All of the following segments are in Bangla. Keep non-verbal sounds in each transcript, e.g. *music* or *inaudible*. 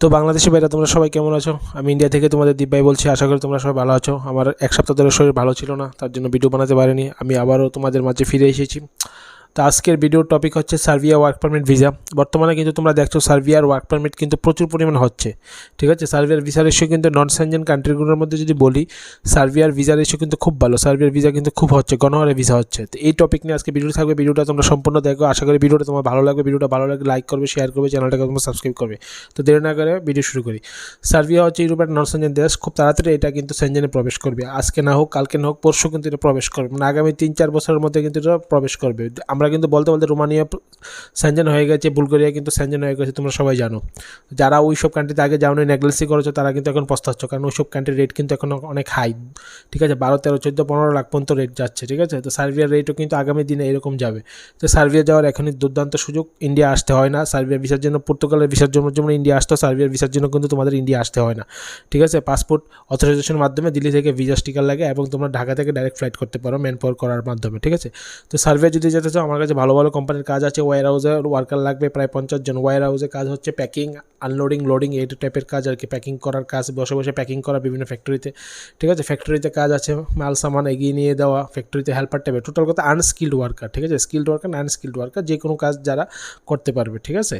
তো বাংলাদেশের বাইরে তোমরা সবাই কেমন আছো? আমি ইন্ডিয়া থেকে তোমাদের দিব্যাই বলছি, আশা করি তোমরা সবাই ভালো আছো। আমার এক সপ্তাহ ধরে শরীর ভালো ছিল না, তার জন্য ভিডিও বানাতে পারিনি। আমি আবারও তোমাদের মাঝে ফিরে এসেছি। তো আজকের ভিডিওর টপিক হচ্ছে সার্বিয়া ওয়ার্ক পারমিট ভিসা বর্তমানে কিন্তু তোমরা দেখছ সার্বিয়ার ওয়ার্ক পারমিট কিন্তু প্রচুর পরিমাণ হচ্ছে। ঠিক আছে? সার্বিয়ার ভিসার ইস্যু কিন্তু নন সেনজেন কান্ট্রিগুলোর মধ্যে যদি বলি, সার্বিয়ার ভিসার ইস্যু কিন্তু খুব ভালো। সার্বিয়ার ভিসা কিন্তু খুব হচ্ছে, গণহারে ভিসা হচ্ছে। তো এই টপিক নিয়ে আজকে ভিডিও থাকবে। ভিডিওটা তোমরা সম্পূর্ণ দেখো। আশা করি ভিডিওটা তোমার ভালো লাগবে। ভিডিওটা ভালো লাগলে লাইক করবে শেয়ার করবে চ্যানেলটাকে তোমরা সাবস্ক্রাইব করবে। তো দেরি না করে ভিডিও শুরু করি। সার্বিয়া হচ্ছে ইউরোপের নন সেনজেন দেশ। খুব তাড়াতাড়ি এটা কিন্তু সেনজেনে প্রবেশ করবে। আজকে না হোক, কালকে না হোক, পরশু কিন্তু এটা প্রবেশ করবে। মানে আগামী তিন চার বছরের মধ্যে কিন্তু এটা প্রবেশ করবে। আমরা কিন্তু বলতে বলতে রোমানিয়া স্যানজেন হয়ে গেছে, বুলগেরিয়া কিন্তু স্যানজেন হয়ে গেছে, তোমরা সবাই জানো। যারা ওই সব কান্ট্রিতে আগে যাও নেগলেসি করেছ, তারা কিন্তু এখন পস্তাচ্ছ কারণ ওই সব কান্ট্রির রেট কিন্তু এখন অনেক হাই ঠিক আছে? বারো, তেরো, চোদ্দ, পনেরো লাখ পর্যন্ত রেট যাচ্ছে, ঠিক আছে? তো সার্বিয়ার রেটও কিন্তু আগামী দিনে এরকম যাবে। তো সার্বিয়া যাওয়ার এখনই দুর্দান্ত সুযোগ, ইন্ডিয়া আসতে হয় না। সার্বিয়া ভিসার জন্য, পর্তুগালের ভিসার জন্য যেমন ইন্ডিয়া আসতো, সার্বিয়ার ভিসার জন্য কিন্তু তোমাদের ইন্ডিয়া আসতে হয় না। ঠিক আছে? পাসপোর্ট অথরাইজেশনের মাধ্যমে দিল্লি থেকে ভিসা স্টিকার লাগে এবং তোমরা ঢাকা থেকে ডাইরেক্ট ফ্লাইট করতে পারো ম্যান পাওয়ার করার মাধ্যমে, ঠিক আছে? তো সার্ভে যদি যেতে চাও আমার কাছে ভালো ভালো কোম্পানির কাজ আছে ওয়ার হাউসে ওয়ার্কার লাগবে, প্রায় পঞ্চাশ জন। ওয়ার হাউসে কাজ হচ্ছে প্যাকিং আনলোডিং লোডিং এই টাইপের কাজ আর কি। প্যাকিং করার কাজ, বসে বসে প্যাকিং করা বিভিন্ন ফ্যাক্টরিতে ঠিক আছে? ফ্যাক্টরিতে কাজ আছে, মাল সামান এগিয়ে নিয়ে দেওয়া ফ্যাক্টরিতে হেল্পার টাইপের। টোটাল কথা আনস্কিল্ড ওয়ার্কার ঠিক আছে? স্কিল্ড ওয়ার্কার আনস্কিল্ড ওয়ার্কার যে কোনো কাজ যারা করতে পারবে, ঠিক আছে?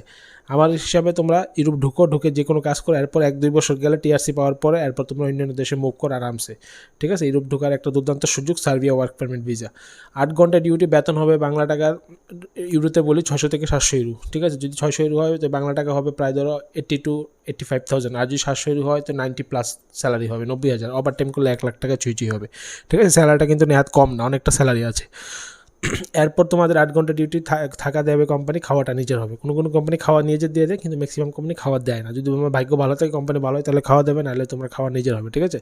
আমার হিসাবে তোমরা ইউরোপ ঢুকো, ঢুকে যে কোনো কাজ করো, এরপর এক দুই বছর গেলে টিআরসি পাওয়ার পরে এরপর তোমরা অন্যান্য দেশে মুভ করো আরামসে। ঠিক আছে? ইউরোপ ঢোকার একটা দুর্দান্ত সুযোগ সার্বিয়া ওয়ার্ক পারমিট ভিসা আট ঘণ্টা ডিউটি বেতন হবে, বাংলা টাকার ইউরোতে বলি ছশো থেকে সাতশো ইউরো, ঠিক আছে? যদি ছয়শো ইউরো হয়, তো বাংলা টাকা হবে প্রায় ধরো eighty to eighty five thousand আর যদি সাতশো ইউরো হয়, তো নাইনটি প্লাস স্যালারি হবে, নব্বই হাজার। ওভার টাইম করলে এক লাখ টাকা ছুঁচুই হবে, ঠিক আছে? স্যালারিটা কিন্তু নেহাত কম না, অনেকটা স্যালারি আছে। *clears throat* এরপর তোমাদের আট ঘণ্টা ডিউটি থাকা দেবে কোম্পানি খাওয়াটা নিজের হবে। কোনো কোনো কোম্পানি খাওয়া নিজের দিয়ে দেয়, কিন্তু ম্যাক্সিমাম কোম্পানি খাওয়া দেয় না। যদি তোমার ভাগ্য ভালো থাকে কোম্পানি ভালো হয়, তাহলে খাওয়া দেবে, নাহলে তোমরা খাওয়া নিজের হবে, ঠিক আছে?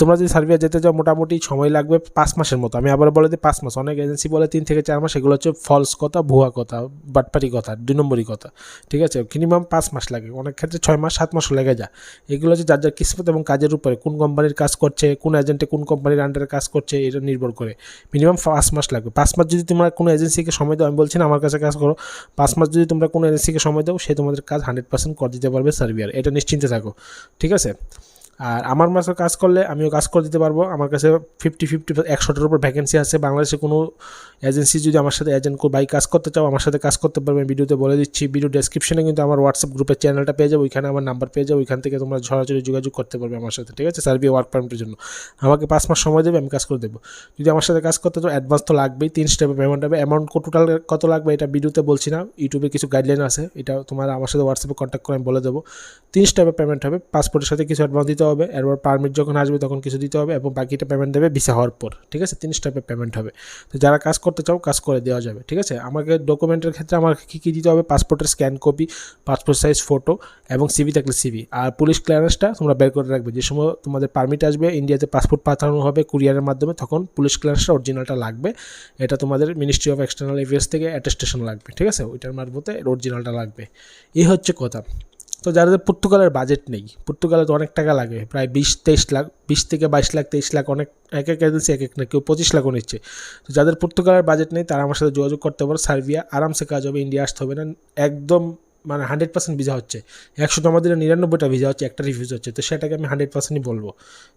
তোমরা যদি সার্ভিয়া যেতে চাও, মোটামুটি সময় লাগবে পাঁচ মাসের মতো। আমি আবার বলে দিই, পাঁচ মাস। অনেক এজেন্সি বলে তিন থেকে চার মাস, এগুলো হচ্ছে ফলস কথা, ভুয়া কথা, বাটপাটি কথা, দুই নম্বরই কথা, ঠিক আছে? মিনিমাম পাঁচ মাস লাগে। অনেক ক্ষেত্রে ছয় মাস, সাত মাসও লেগে যায়। এগুলো হচ্ছে যার যার কিসমত এবং কাজের উপরে, কোন কোম্পানির কাজ করছে, কোন এজেন্টে কোন কোম্পানির আন্ডারে কাজ করছে, এটা নির্ভর করে। মিনিমাম পাঁচ মাস লাগবে। পাঁচ মাস যদি তোমরা কোনো এজেন্সিকে সময় দাও, আমি বলছি না আমার কাছে কাজ করো। পাঁচ মাস যদি তোমরা কোনো এজেন্সিকে সময় দাও, সে তোমাদের কাজ হান্ড্রেড পার্সেন্ট করে দিতে পারবে সার্ভিয়ার। এটা নিশ্চিন্তে থাকো। ঠিক আছে? আর আমার মাসে কাজ করলে আমিও কাজ করে দিতে পারব। আমার কাছে ফিফটি ফিফটি একশোটার উপর ভ্যাকেন্সি আছে। বাংলাদেশে কোনো এজেন্সি যদি আমার সাথে এজেন্ট বাই কাজ করতে চাও, আমার সাথে কাজ করতে পারবে। ভিডিওতে বলে দিচ্ছি ভিডিও ডেসক্রিপশনে কিন্তু আমার হোয়াটসঅ্যাপ গ্রুপের চ্যানেলটা পেয়ে যাব। ওইখানে আমার নাম্বার পেয়ে যাব। ওইখান থেকে তোমরা সরাসরি যোগাযোগ করতে পারবে আমার সাথে, ঠিক আছে? সার্ভি ওয়ার্ক পারমিটের জন্য। আমাকে পাঁচ মাস সময় দেবে, আমি কাজ করে দেবো। যদি আমার সাথে কাজ করতে চাও অ্যাডভান্স তো লাগবেই। তিন স্টেপে পেমেন্ট হবে। অ্যামাউন্ট টোটাল কত লাগবে এটা ভিডিওতে বলছি না। ইউটিউবে কিছু গাইডলাইন আছে। এটা তোমার আমার সাথে হোয়াটসঅ্যাপে কন্ট্যাক্ট করে আমি বলে দেবো। তিন স্টেপে পেমেন্ট হবে। পাসপোর্টের সাথে কিছু অ্যাডভান্স দিতে হবে, এরপর পারমিট যখন আসবে তখন কিছু দিতে হবে এবং বাকিটা পেমেন্ট দেবে ভিসা হওয়ার পর, ঠিক আছে? তিন স্টেপে পেমেন্ট হবে। তো যারা কাজ করতে চাও কাজ করে দেওয়া যাবে, ঠিক আছে? আমাকে ডকুমেন্টের ক্ষেত্রে আমাকে কী কী দিতে হবে? পাসপোর্টের scan copy passport size photo এবং সিভি থাকলে সিভি আর পুলিশ ক্লিয়ারেন্সটা তোমরা বের করে রাখবে। যে সময় তোমাদের পারমিট আসবে ইন্ডিয়াতে পাসপোর্ট পাঠানো হবে কুরিয়ারের মাধ্যমে, তখন পুলিশ ক্লিয়ারেন্সটা অরিজিনালটা লাগবে। এটা তোমাদের মিনিস্ট্রি অফ এক্সটার্নাল অ্যাফেয়ার্স থেকে অ্যাটেস্টেশন লাগবে, ঠিক আছে? ওইটার মারফতে অরিজিনালটা লাগবে। এই হচ্ছে কথা। তো যাদের পর্তুগালের বাজেট নেই, পর্তুগালে তো অনেক টাকা লাগে, প্রায় বিশ তেইশ লাখ, বিশ থেকে বাইশ লাখ, তেইশ লাখ অনেক, এক এক এজেন্সি এক এক না, কেউ পঁচিশ লাখও নিচ্ছে। তো যাদের পর্তুগালের বাজেট নেই, তারা আমার সাথে যোগাযোগ করতে পারো, সার্বিয়া, আরামসে কাজ হবে, ইন্ডিয়া আসতে হবে না, একদম মানে হান্ড্রেড পার্সেন্ট ভিজা হচ্ছে। একশো জমা দিলে নিরানব্বইটা ভিজা হচ্ছে, একটা রিফিউজ হচ্ছে। তো সেটাকে আমি হান্ড্রেড পার্সেন্টই বলব।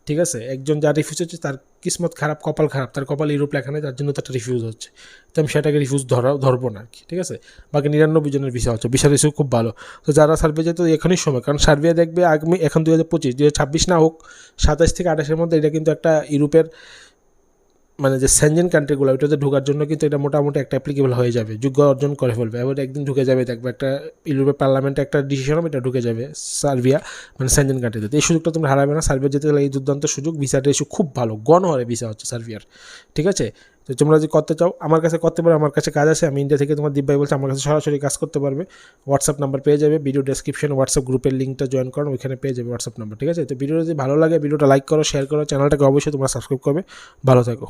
ঠিক আছে? একজন যার রিফিউজ হচ্ছে, তার কিসমত খারাপ, কপাল খারাপ, তার কপাল ইউরোপ লেখা নেই, তার জন্য তার রিফিউজ হচ্ছে। তো আমি সেটাকে রিফিউজ ধরা, ধরবো না আর কি, ঠিক আছে? বাকি নিরানব্বই জনের ভিসা হচ্ছে। ভিসা রিসিউ খুব ভালো। তো যারা সার্ভে যায়, তো এখনই সময়। কারণ সার্ভে দেখবে আগামী, এখন দু হাজার পঁচিশ দু হাজার ছাব্বিশ না হোক, সাতাশ থেকে আঠাশের মধ্যে এটা কিন্তু একটা ইউরোপের মানে যে সেনজেন কান্ট্রিগুলো ওইটাতে ঢোকার জন্য কিন্তু এটা মোটামুটি একটা অ্যাপ্লিকেবল হয়ে যাবে। যোগ্য অর্জন করে ফেলবে। এবার একদিন ঢুকে যাবে, দেখবে একটা ইউরোপের পার্লামেন্টে একটা ডিসিশন হবে, এটা ঢুকে যাবে সার্বিয়া মানে সেনজেন কান্ট্রিতে এই সুযোগটা তোমরা হারাবে না। সার্বিয়া যেতে গেলে এই দুর্দান্ত সুযোগ। ভিসাটা এসে খুব ভালো। গণ হরে ভিসা হচ্ছে সার্বিয়ার। ঠিক আছে? তো তোমরা যদি করতে চাও, আমার কাছে করতে পারো, আমার কাছে কাজ আছে। আমি ইন্ডিয়া থেকে তোমার দিব্যাই বলছে, আমার কাছে সরাসরি কাজ করতে পারবে। হোয়াটসঅ্যাপ নাম্বার পেয়ে যাবে ভিডিও ডেসক্রিপশন হোয়াটসঅ্যাপ গ্রুপের লিঙ্কটা জয়েন করো, ওইখানে পেয়ে যাবে হোয়াটসঅ্যাপ নাম্বার ঠিক আছে? তো ভিডিও যদি ভালো লাগে ভিডিওটা লাইক করো শেয়ার করো চ্যানেলটাকে অবশ্যই তোমরা সাবস্ক্রাইব করবে। ভালো থাকো।